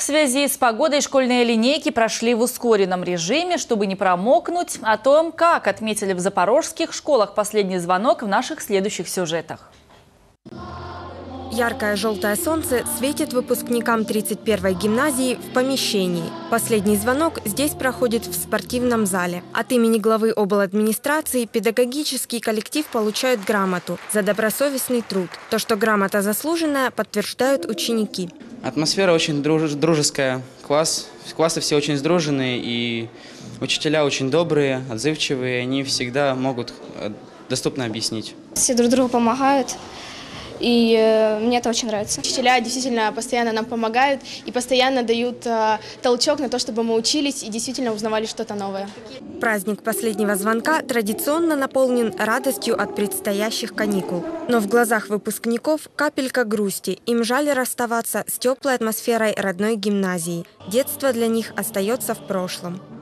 В связи с погодой школьные линейки прошли в ускоренном режиме, чтобы не промокнуть. О том, как отметили в запорожских школах последний звонок в наших следующих сюжетах. Яркое желтое солнце светит выпускникам 31-й гимназии в помещении. Последний звонок здесь проходит в спортивном зале. От имени главы обладминистрации педагогический коллектив получает грамоту за добросовестный труд. То, что грамота заслуженная, подтверждают ученики. Атмосфера очень друж дружеская, класс, классы все очень сдруженные и учителя очень добрые, отзывчивые, они всегда могут э, доступно объяснить. Все друг другу помогают. И э, мне это очень нравится. Учителя действительно постоянно нам помогают и постоянно дают э, толчок на то, чтобы мы учились и действительно узнавали что-то новое. Праздник последнего звонка традиционно наполнен радостью от предстоящих каникул. Но в глазах выпускников капелька грусти. Им жаль расставаться с теплой атмосферой родной гимназии. Детство для них остается в прошлом.